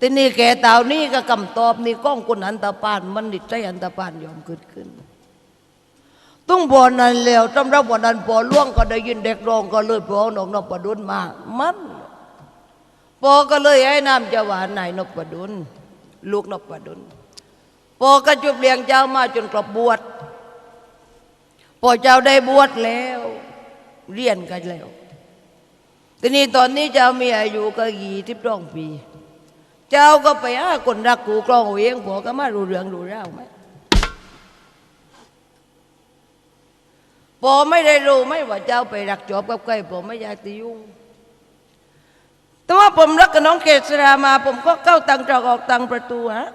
ทีนี้แกเต่านี่ก็คำตอบนี่ก้องคนอันตรพาน มันดิใจอันตรพานยอมเกิดขึ้นต้องบอนนั้นแล้วสำรับวันนั้นพอล่วงก็ได้ยินเด็กร้องก็เลยพอหนองนพดลมา มันพอก็เลยให้นามเจ้าว่านายนพดลลูกนพดลพอก็จุบเลี้ยงเจ้ามาจนกรบบวชพอเจ้าได้บวชแล้ว เรียนกันแล้ว ทีนี้ตอนนี้เจ้ามีอายุก็ยี่สิบสองปี เจ้าก็ไปหาคนรักกูกลองเอาเองพอก็มารู้เรื่องรู้ราวไหมผมไม่ได้รู้ไม่ว่าเจ้าไปรักจอบกับใครผมไม่อยากจะยุ่ง แต่ว่าผมรักกับน้องเกษรามา ผมก็เข้าตังตรอกออกตังประตูฮะ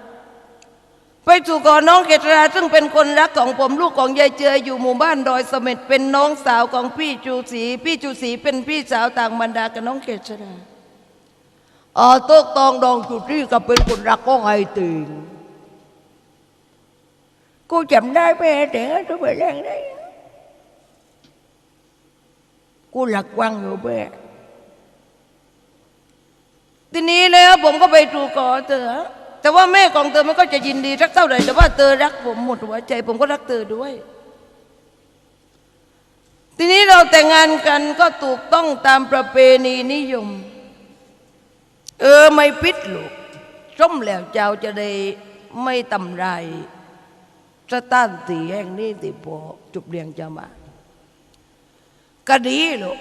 ไปสู่ก่อนน้องเกษราซึ่งเป็นคนรักของผมลูกของยายเจืออยู่หมู่บ้านดอยเสม็ดเป็นน้องสาวของพี่จูศรีพี่จูศรีเป็นพี่สาวต่างบรรดากับน้องเกษรา อ๋อต๊ะตองดองจุดที่ก็เป็นคนรักของไอ้ติงกูจำได้ไหมเด็กทุกเรื่องได้กูหลักวังอยู่เบ้ทีนี้แล้วผมก็ไปถูกขอเธอแต่ว่าแม่ของเธอมันก็จะยินดีรักเท่าไหร่แต่ว่าเธอรักผมหมดหัวใจ ผมก็รักเธอด้วย ทีนี้เราแต่งงานกันก็ถูกต้องตามประเพณีนิยม เออไม่ปิดลูกส้มแล้วเจ้าจะได้ไม่ตำไรสถานตีแห่งนี้ที่พอจุบเรียงจะมาก็ดีลูก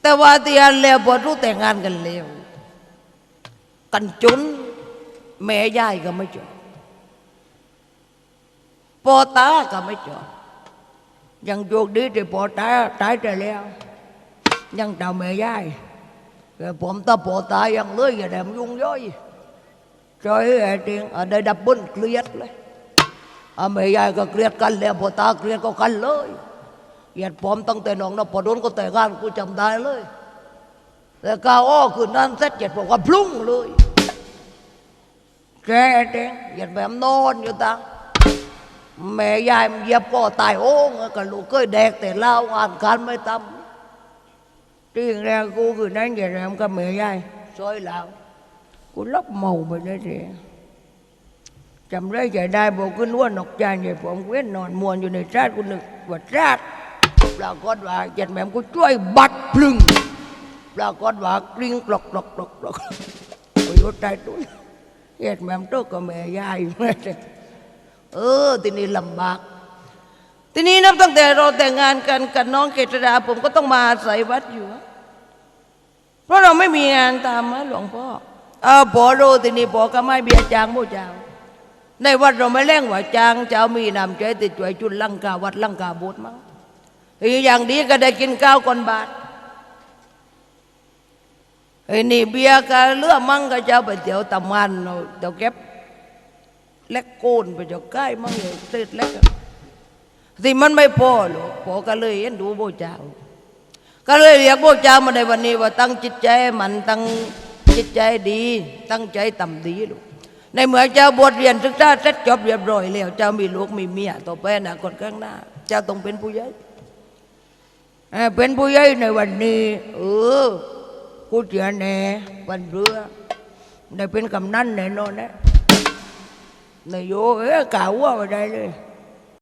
แต่ว่าที่อันแล้วพอรู้แต่งงานกันแล้วกันจนแม่ยายก็ไม่จบปอตาก็ไม่จบยังโชคดีที่ปอตาตายไปแล้ว ยังเจ้าแม่ยาย แต่ผมตาปอตายังเลยอย่าแดมยุ่งย่อยจอยไอ้เตียงอันได้ดับบิ้ลเครียดเลยอะแม่ยายก็เครียดกันแล้วปอตาเครียดก็กันเลยเหยียดผมตั้งแต่น้องนพดลก็แต่งงานกูจำได้เลยแต่ก้าวอ้อคืนนั้นเสร็จเหยียดผมก็พลุ่งเลยแกเด้งเหยียดแบบนอนอยู่ตังแม่ยายมันเหยียบก็ตายโอ้งกับลูกเคยแดกแต่เล้างานการไม่ทำ ที่แรงกูคือนั้นเหยียดแรงกับแม่ยายซอยเหล้ากูลบเมาไปได้เลยจำได้ใจได้บอกขึ้นว่านกจานใหญ่ผ ทีนี้นับตั้งแต่เราแต่งงานกันกับน้องเกษราผมก็ต้องมาอาศัยวัดอยู่ เพราะเราไม่มีงานตามนะหลวงพ่อเออพอรู้ทีนี้พอก็ไม่เบียจางมู่เจ้าในวัดเราไม่แรงว่าจางเจ้ามีนำใจติดจ่วยจุนลังกาวัดลังกาโบสถ์มั้งอีอย่างดีก็ได้กินข้าวก่อนบาทไอ้นี่เบียก็เลือมั่งก็จะเอาไปเดี๋ยวตำงานเราเดี๋ยวเก็บเล็กโกนไปเดี๋ยวใกล้มั่งเลยเสร็จเล็ก สิมันไม่พอหรอกพอก็เลยเห็นดูโบเจ้า ก็เลยเรียกโบเจ้ามาในวันนี้ว่าตั้งจิตใจมันตั้งจิตใจดี ตั้งใจต่ำดีลูกในเมื่อเจ้าบวชเรียนศึกษาเสร็จจบเรียบร้อยแล้วเจ้ามีลูกมีเมียต่อไปอนะคนข้างหน้า เจ้าต้องเป็นผู้ใหญ่เป็นผู้ใหญ่ในวันนี้ เออกูเจียแน่วันเรือได้เป็นกำนันแน่นอนนะนายโยเอ้กล่าวว่าไปได้เลย